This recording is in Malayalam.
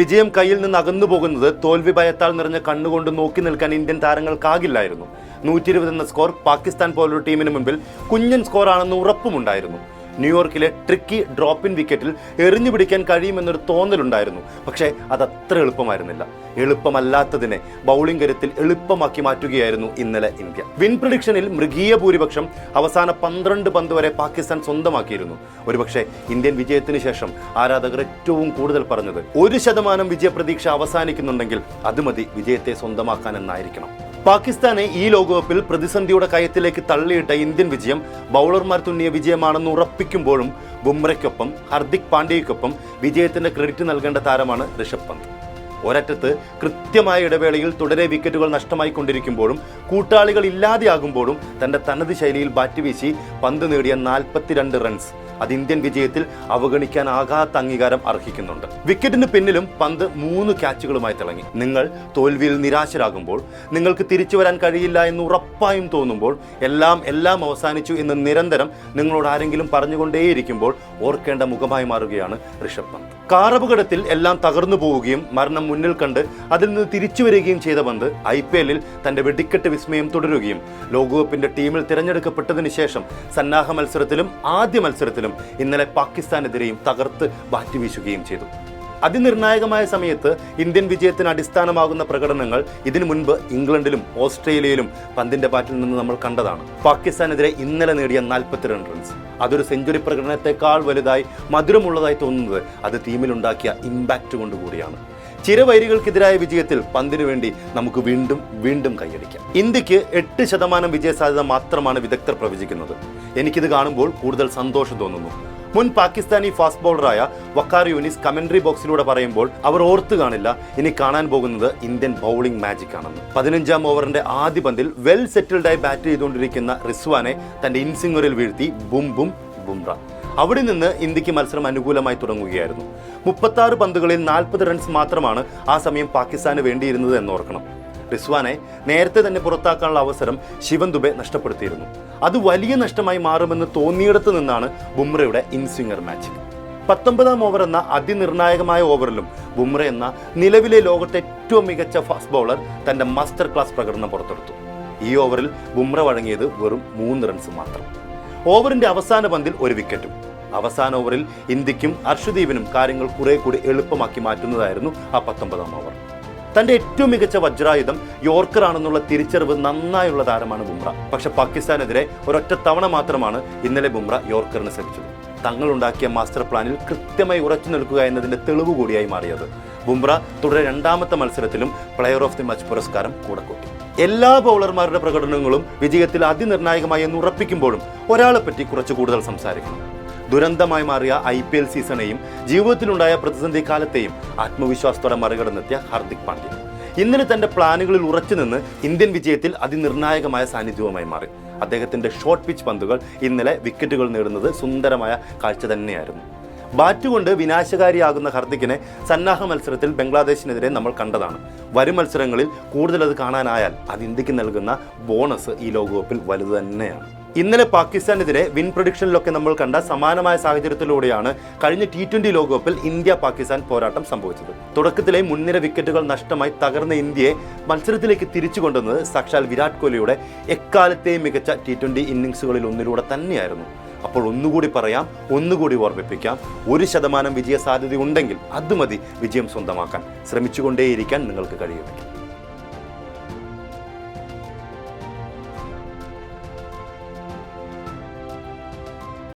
വിജയം കയ്യിൽ നിന്ന് അകന്നു പോകുന്നത് തോൽവി ഭയത്താൽ നിറഞ്ഞ കണ്ണുകൊണ്ട് നോക്കി നിൽക്കാൻ ഇന്ത്യൻ താരങ്ങൾക്കാകില്ലായിരുന്നു. നൂറ്റി ഇരുപത് എന്ന സ്കോർ പാകിസ്ഥാൻ പോലൊരു ടീമിന് മുൻപിൽ കുഞ്ഞൻ സ്കോറാണെന്ന് ഉറപ്പുമുണ്ടായിരുന്നു. ന്യൂയോർക്കിലെ ട്രിക്കി ഡ്രോപ്പ് ഇൻ വിക്കറ്റിൽ എറിഞ്ഞു പിടിക്കാൻ കഴിയുമെന്നൊരു തോന്നലുണ്ടായിരുന്നു. പക്ഷേ അത് അത്ര എളുപ്പമായിരുന്നില്ല. എളുപ്പമല്ലാത്തതിനെ ബൗളിംഗ് കരുത്തിൽ എളുപ്പമാക്കി മാറ്റുകയായിരുന്നു ഇന്നലെ ഇന്ത്യ. വിൻ പ്രഡിക്ഷനിൽ മൃഗീയ ഭൂരിപക്ഷം അവസാന പന്ത്രണ്ട് പന്ത് വരെ പാകിസ്ഥാൻ സ്വന്തമാക്കിയിരുന്നു. ഒരുപക്ഷെ ഇന്ത്യൻ വിജയത്തിന് ശേഷം ആരാധകർ ഏറ്റവും കൂടുതൽ പറഞ്ഞത് ഒരു ശതമാനം വിജയപ്രതീക്ഷ അവസാനിക്കുന്നുണ്ടെങ്കിൽ അത് മതി വിജയത്തെ സ്വന്തമാക്കാനെന്നായിരിക്കണം. പാകിസ്ഥാനെ ഈ ലോകകപ്പിൽ പ്രതിസന്ധിയുടെ കയത്തിലേക്ക് തള്ളിയിട്ട ഇന്ത്യൻ വിജയം ബൗളർമാർ തുന്നിയ വിജയമാണെന്ന് ഉറപ്പിക്കുമ്പോഴും ബുംറയ്ക്കൊപ്പം ഹർദിക് പാണ്ഡ്യയ്ക്കൊപ്പം വിജയത്തിന്റെ ക്രെഡിറ്റ് നൽകേണ്ട താരമാണ് ഋഷഭ് പന്ത്. ഒരറ്റത്ത് കൃത്യമായ ഇടവേളയിൽ തുടരെ വിക്കറ്റുകൾ നഷ്ടമായിക്കൊണ്ടിരിക്കുമ്പോഴും കൂട്ടാളികൾ ഇല്ലാതെയാകുമ്പോഴും തന്റെ തനത് ശൈലിയിൽ ബാറ്റ് വീശി പന്ത് നേടിയ നാൽപ്പത്തിരണ്ട് റൺസ് അത് ഇന്ത്യൻ വിജയത്തിൽ അവഗണിക്കാനാകാത്ത അംഗീകാരം അർഹിക്കുന്നുണ്ട്. വിക്കറ്റിന് പിന്നിലും പന്ത് മൂന്ന് ക്യാച്ചുകളുമായി തിളങ്ങി. നിങ്ങൾ തോൽവിയിൽ നിരാശരാകുമ്പോൾ നിങ്ങൾക്ക് തിരിച്ചു വരാൻ കഴിയില്ല എന്ന് ഉറപ്പായും തോന്നുമ്പോൾ എല്ലാം എല്ലാം അവസാനിച്ചു എന്ന് നിരന്തരം നിങ്ങളോട് ആരെങ്കിലും പറഞ്ഞുകൊണ്ടേയിരിക്കുമ്പോൾ ഓർക്കേണ്ട മുഖമായി മാറുകയാണ് ഋഷഭ് പന്ത്. കാറപകടത്തിൽ എല്ലാം തകർന്നു പോവുകയും മരണം മുന്നിൽ കണ്ട് അതിൽ നിന്ന് തിരിച്ചു വരികയും ചെയ്ത പന്ത് ഐ പി എല്ലിൽ തന്റെ വെടിക്കെട്ട് വിസ്മയം തുടരുകയും ലോകകപ്പിന്റെ ടീമിൽ തിരഞ്ഞെടുക്കപ്പെട്ടതിന് ശേഷം സന്നാഹ മത്സരത്തിലും ആദ്യ മത്സരത്തിലും ഇന്നലെ പാകിസ്ഥാനെതിരെയും തകർത്ത് ബാറ്റ് വീശുകയും ചെയ്തു. അതിനിർണായകമായ സമയത്ത് ഇന്ത്യൻ വിജയത്തിന് അടിസ്ഥാനമാകുന്ന പ്രകടനങ്ങൾ ഇതിനു മുൻപ് ഇംഗ്ലണ്ടിലും ഓസ്ട്രേലിയയിലും പന്തിന്റെ ബാറ്റിൽ നിന്ന് നമ്മൾ കണ്ടതാണ്. പാകിസ്ഥാനെതിരെ ഇന്നലെ നേടിയ നാൽപ്പത്തിരണ്ട് റൺസ്. അതൊരു സെഞ്ചുറി പ്രകടനത്തെക്കാൾ വലുതായി മധുരമുള്ളതായി തോന്നുന്നത് അത് ടീമിലുണ്ടാക്കിയ ഇമ്പാക്റ്റ് കൊണ്ടുകൂടിയാണ്. ചിരവൈരികൾക്കെതിരായ വിജയത്തിൽ പന്തിനു വേണ്ടി നമുക്ക് വീണ്ടും വീണ്ടും കൈയടിക്കാം. ഇന്ത്യയ്ക്ക് എട്ട് ശതമാനം വിജയസാധ്യത മാത്രമാണ് വിദഗ്ധർ പ്രവചിക്കുന്നത്. എനിക്കിത് കാണുമ്പോൾ കൂടുതൽ സന്തോഷം തോന്നുന്നു. മുൻ പാകിസ്ഥാനി ഫാസ്റ്റ് ബോളറായ വക്കാർ യൂനിസ് കമന്ററി ബോക്സിലൂടെ പറയുമ്പോൾ അവർ ഓർത്തു കാണില്ല ഇനി കാണാൻ പോകുന്നത് ഇന്ത്യൻ ബൗളിംഗ് മാജിക് ആണെന്ന്. പതിനഞ്ചാം ഓവറിന്റെ ആദ്യ പന്തിൽ വെൽ സെറ്റിൽഡായി ബാറ്റ് ചെയ്തുകൊണ്ടിരിക്കുന്ന റിസ്വാനെ തന്റെ ഇൻസിംഗറിൽ വീഴ്ത്തി ബും ബും ബുംറ. അവിടെ നിന്ന് ഇന്ത്യയ്ക്ക് മത്സരം അനുകൂലമായി തുടങ്ങുകയായിരുന്നു. മുപ്പത്താറ് പന്തുകളിൽ നാൽപ്പത് റൺസ് മാത്രമാണ് ആ സമയം പാകിസ്ഥാന് വേണ്ടിയിരുന്നത് എന്നോർക്കണം റിസ്വാനെ നേരത്തെ തന്നെ പുറത്താക്കാനുള്ള അവസരം ശിവൻ ദുബെ നഷ്ടപ്പെടുത്തിയിരുന്നു. അത് വലിയ നഷ്ടമായി മാറുമെന്ന് തോന്നിയിടത്ത് നിന്നാണ് ബുംറയുടെ ഇൻസ്വിംഗർ മാച്ച് പത്തൊമ്പതാം ഓവർ എന്ന അതിനിർണായകമായ ഓവറിലും ബുംറ എന്ന നിലവിലെ ലോകത്തെ ഏറ്റവും മികച്ച ഫാസ്റ്റ് ബൗളർ തന്റെ മാസ്റ്റർ ക്ലാസ് പ്രകടനം പുറത്തെടുത്തു. ഈ ഓവറിൽ ബുംറ വഴങ്ങിയത് വെറും മൂന്ന് റൺസ് മാത്രം. ഓവറിന്റെ അവസാന പന്തിൽ ഒരു വിക്കറ്റും. അവസാന ഓവറിൽ ഇന്ത്യക്കും അർഷുദീപിനും കാര്യങ്ങൾ കുറെ കൂടി എളുപ്പമാക്കി മാറ്റുന്നതായിരുന്നു ആ പത്തൊമ്പതാം ഓവർ. തന്റെ ഏറ്റവും മികച്ച വജ്രായുധം യോർക്കർ ആണെന്നുള്ള തിരിച്ചറിവ് നന്നായുള്ള താരമാണ് ബുംറ. പക്ഷെ പാകിസ്ഥാനെതിരെ ഒരൊറ്റ തവണ മാത്രമാണ് ഇന്നലെ ബുംറ യോർക്കറിന് ശ്രമിച്ചത്. തങ്ങളുണ്ടാക്കിയ മാസ്റ്റർ പ്ലാനിൽ കൃത്യമായി ഉറച്ചു നിൽക്കുക എന്നതിന്റെ തെളിവ് കൂടിയായി മാറിയത്. ബുംറ തുടരെ രണ്ടാമത്തെ മത്സരത്തിലും പ്ലെയർ ഓഫ് ദി മാച്ച് പുരസ്കാരം കൂടെ കൂട്ടി എല്ലാ ബൗളർമാരുടെ പ്രകടനങ്ങളും വിജയത്തിൽ അതിനിർണായകമായി എന്ന് ഉറപ്പിക്കുമ്പോഴും ഒരാളെ പറ്റി കുറച്ച് കൂടുതൽ സംസാരിക്കണം. ദുരന്തമായി മാറിയ ഐ പി എൽ സീസണെയും ജീവിതത്തിലുണ്ടായ പ്രതിസന്ധി കാലത്തെയും ആത്മവിശ്വാസത്തോടെ മറികടന്നെത്തിയ ഹാർദിക് പാണ്ഡ്യ. ഇന്നലെ തന്റെ പ്ലാനുകളിൽ ഉറച്ചു നിന്ന് ഇന്ത്യൻ വിജയത്തിൽ അതിനിർണായകമായ സാന്നിധ്യവുമായി മാറി. അദ്ദേഹത്തിന്റെ ഷോർട്ട് പിച്ച് പന്തുകൾ ഇന്നലെ വിക്കറ്റുകൾ നേടുന്നത് സുന്ദരമായ കാഴ്ച തന്നെയായിരുന്നു. ബാറ്റ് കൊണ്ട് വിനാശകാരിയാകുന്ന ഹർദിക്കിനെ സന്നാഹ മത്സരത്തിൽ ബംഗ്ലാദേശിനെതിരെ നമ്മൾ കണ്ടതാണ്. വരും മത്സരങ്ങളിൽ കൂടുതൽ അത് കാണാനായാൽ അത് ഇന്ത്യയ്ക്ക് നൽകുന്ന ബോണസ് ഈ ലോകകപ്പിൽ വലുത് തന്നെയാണ്. ഇന്നലെ പാകിസ്ഥാനെതിരെ വിൻ പ്രൊഡിക്ഷനിലൊക്കെ നമ്മൾ കണ്ട സമാനമായ സാഹചര്യത്തിലൂടെയാണ് കഴിഞ്ഞ ടി ട്വന്റി ലോകകപ്പിൽ ഇന്ത്യ പാകിസ്ഥാൻ പോരാട്ടം സംഭവിച്ചത്. തുടക്കത്തിലെ മുൻനിര വിക്കറ്റുകൾ നഷ്ടമായി തകർന്ന ഇന്ത്യയെ മത്സരത്തിലേക്ക് തിരിച്ചു കൊണ്ടുവന്നത് സാക്ഷാൽ വിരാട് കോഹ്ലിയുടെ എക്കാലത്തെയും മികച്ച ടി ട്വന്റി ഇന്നിങ്സുകളിൽ ഒന്നിലൂടെ തന്നെയായിരുന്നു. അപ്പോൾ ഒന്നുകൂടി പറയാം ഒന്നുകൂടി ഓർമ്മിപ്പിക്കാം. ഒരു ശതമാനം വിജയ സാധ്യതയുണ്ടെങ്കിൽ അത് മതി വിജയം സ്വന്തമാക്കാൻ. ശ്രമിച്ചുകൊണ്ടേയിരിക്കാൻ നിങ്ങൾക്ക് കഴിയും